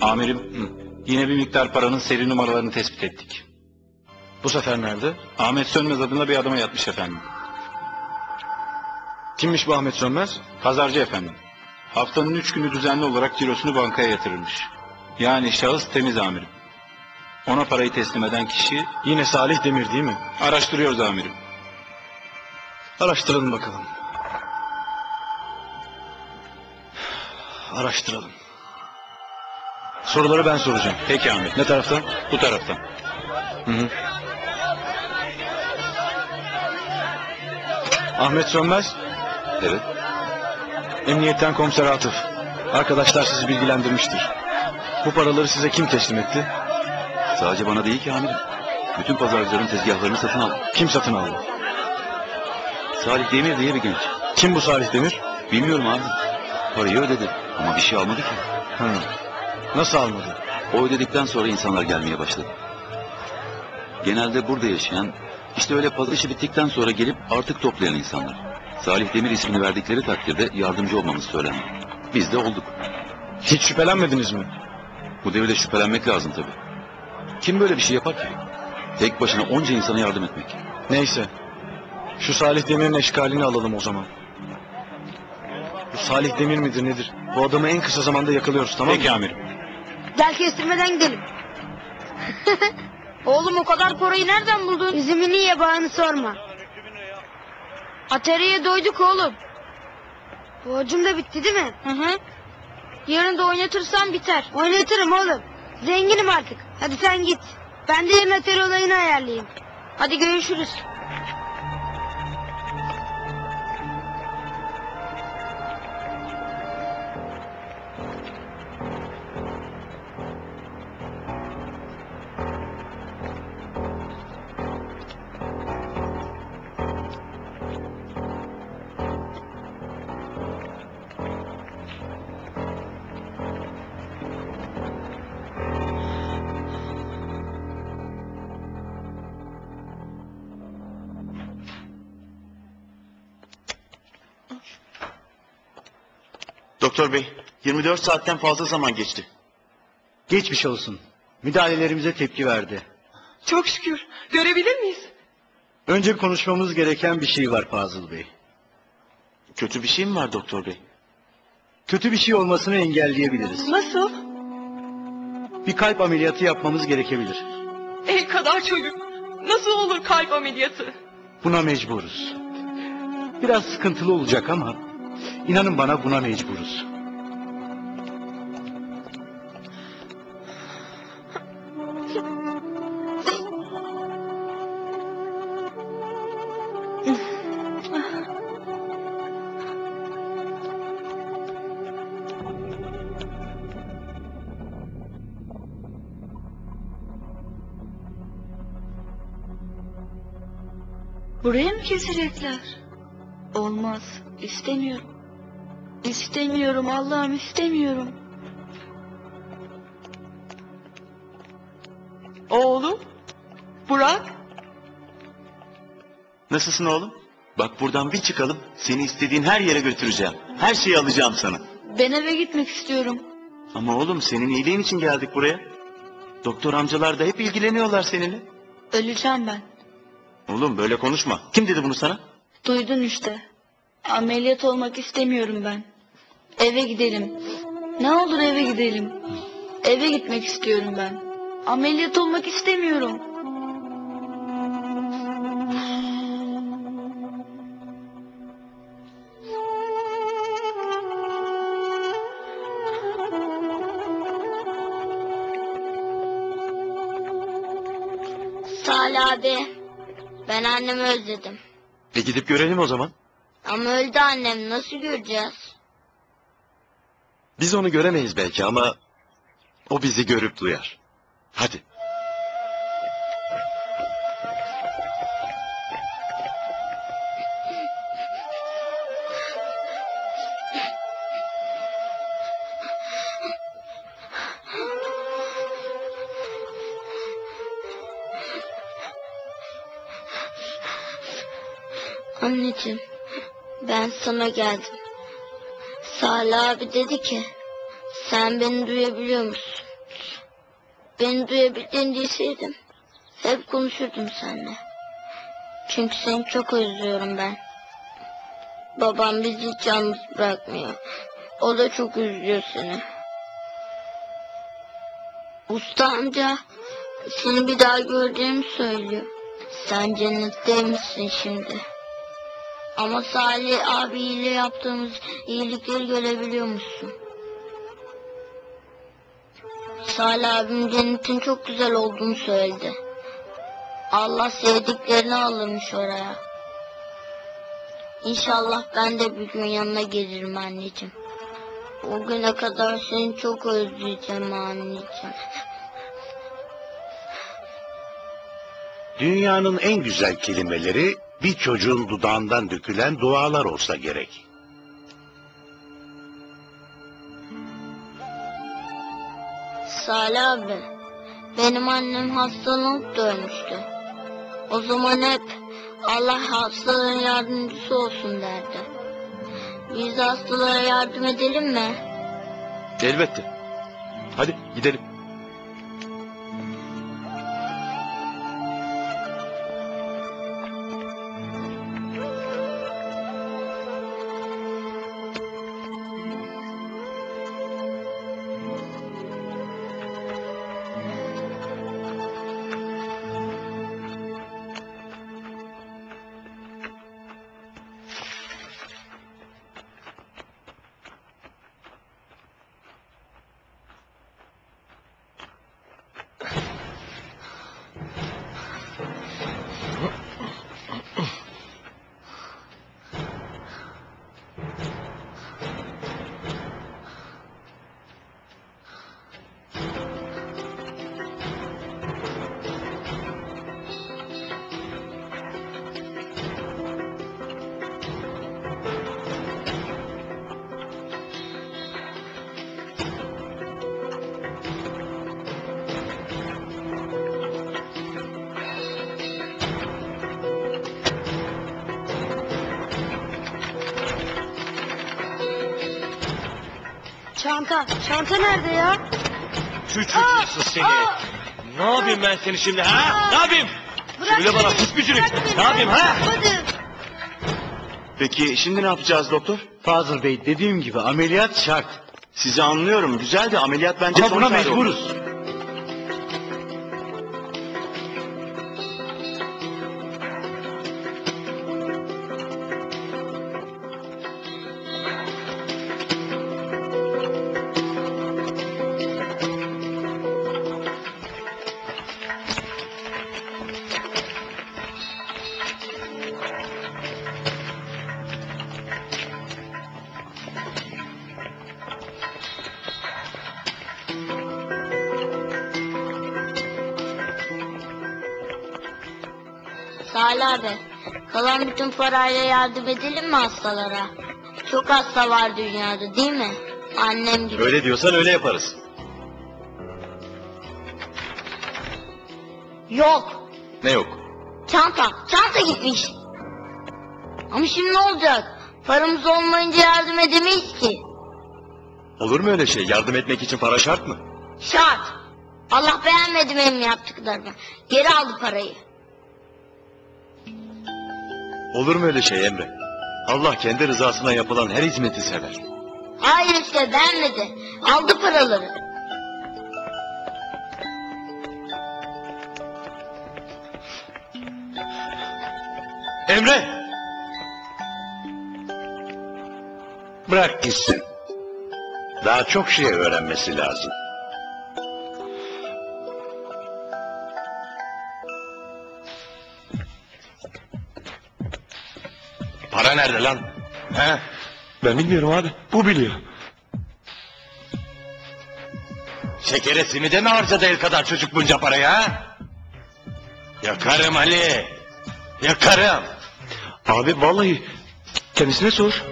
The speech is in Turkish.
Amirim, yine bir miktar paranın seri numaralarını tespit ettik. Bu sefer nerede? Ahmet Sönmez adında bir adama yatmış efendim. Kimmiş bu Ahmet Sönmez? Pazarcı efendim. Haftanın üç günü düzenli olarak cirosunu bankaya yatırırmış. Yani şahıs temiz amirim. Ona parayı teslim eden kişi Yine Salih Demir değil mi? araştırıyoruz amirim. Araştıralım bakalım. Araştıralım. Soruları ben soracağım. Peki amirim. Ne taraftan? Bu taraftan. Hı hı. Ahmet Sönmez, Evet. Emniyetten Komiser Atıf. Arkadaşlar sizi bilgilendirmiştir. Bu paraları size kim teslim etti? Sadece bana değil ki amirim. Bütün pazarcıların tezgahlarını satın aldım. Kim satın aldı? Salih Demir diye bir genç. Kim bu Salih Demir? Bilmiyorum abi. Parayı ödedi. Ama bir şey almadı ki. Hı. Nasıl almadı? O ödedikten sonra insanlar gelmeye başladı. Genelde burada yaşayan, işte öyle pazar işi bittikten sonra gelip artık toplayan insanlar. Salih Demir ismini verdikleri takdirde yardımcı olmamız söylendi. Biz de olduk. Hiç şüphelenmediniz mi? Bu devirde şüphelenmek lazım tabii. Kim böyle bir şey yapar ki? Tek başına onca insana yardım etmek. Neyse. Şu Salih Demir'in eşkalini alalım o zaman. Bu Salih Demir midir nedir? Bu adamı en kısa zamanda yakalıyoruz tamam mı? Peki amirim. Gel kestirmeden gidelim. Oğlum o kadar parayı nereden buldun? Üzümünü ye bağını sorma. Ateriye doyduk oğlum. Borcum da bitti değil mi? Hı hı. Yarın da oynatırsan biter. Oynatırım oğlum. Zenginim artık. Hadi sen git. Ben de yarın atari olayını ayarlayayım. Hadi görüşürüz. Doktor bey, 24 saatten fazla zaman geçti. Geçmiş olsun. Müdahalelerimize tepki verdi. Çok şükür. Görebilir miyiz? Önce konuşmamız gereken bir şey var Fazıl Bey. Kötü bir şey mi var doktor bey? Kötü bir şey olmasını engelleyebiliriz. Nasıl? Bir kalp ameliyatı yapmamız gerekebilir. El kadar çocuk. Nasıl olur kalp ameliyatı? Buna mecburuz. Biraz sıkıntılı olacak ama inanın bana buna mecburuz. Buraya mı kesecekler? Olmaz. İstemiyorum. İstemiyorum Allah'ım istemiyorum. Oğlum. Burak. Nasılsın oğlum? Bak buradan bir çıkalım, seni istediğin her yere götüreceğim. Her şeyi alacağım sana. Ben eve gitmek istiyorum. Ama oğlum senin iyiliğin için geldik buraya. Doktor amcalar da hep ilgileniyorlar seninle. Öleceğim ben. Oğlum böyle konuşma. Kim dedi bunu sana? Duydun işte. Ameliyat olmak istemiyorum ben. Eve gidelim. Ne olur eve gidelim. Eve gitmek istiyorum ben. Ameliyat olmak istemiyorum. Salih abi. Ben annemi özledim. E gidip görelim o zaman. Ama öldü annem nasıl göreceğiz? Biz onu göremeyiz belki ama o bizi görüp duyar. Hadi. Anneciğim ben sana geldim. Salih abi dedi ki Sen beni duyabiliyor musun? Beni duyabildiğini bilseydim hep konuşurdum seninle. Çünkü seni çok özlüyorum ben. Babam bizi hiç yalnız bırakmıyor. O da çok üzülüyor seni. Usta amca seni bir daha gördüğümü söylüyor. Sen cennetteymişsin şimdi. Ama Salih abiyle yaptığımız iyilikleri görebiliyor musun? Salih abim cennetin çok güzel olduğunu söyledi. Allah sevdiklerini alırmış oraya. İnşallah ben de bir gün yanına gelirim anneciğim. O güne kadar seni çok özleyeceğim anneciğim. Dünyanın en güzel kelimeleri bir çocuğun dudağından dökülen dualar olsa gerek. Salih abi, benim annem hastalanıp da ölmüştü. O zaman hep Allah hastaların yardımcısı olsun derdi. Biz hastalara yardım edelim mi? Elbette. Hadi gidelim. Çanta, çanta nerede ya? Küçük seni. Ne yapayım ben seni şimdi ha? Ne yapayım? Bırak Söyle bana beni, pis bücürük. bırak beni, Ne yapayım, ha? Yapmadım. Peki şimdi ne yapacağız doktor? Fazıl Bey dediğim gibi ameliyat şart. Sizi anlıyorum. Güzel de ameliyat bence Ama son buna çare olur. mecburuz. Salih abi, kalan bütün parayla yardım edelim mi hastalara? Çok hasta var dünyada değil mi? Annem gibi. Öyle diyorsan öyle yaparız. Yok, Ne yok? çanta, çanta gitmiş. Ama şimdi ne olacak? Paramız olmayınca yardım edemeyiz ki. Olur mu öyle şey? Yardım etmek için para şart mı? Şart. Allah beğenmedi benim yaptıklarımı. Geri aldı parayı. Olur mu öyle şey Emre? Allah kendi rızasına yapılan her hizmeti sever. Hayır işte beğenmedi. Aldı paraları. Emre! Bırak gitsin. Daha çok şey öğrenmesi lazım. Para nerede lan? He? Ben bilmiyorum abi. Bu biliyor. Şekere simide mi harcadı el kadar çocuk bunca parayı ha? Yakarım Ali. Yakarım. Abi vallahi kendisine sor.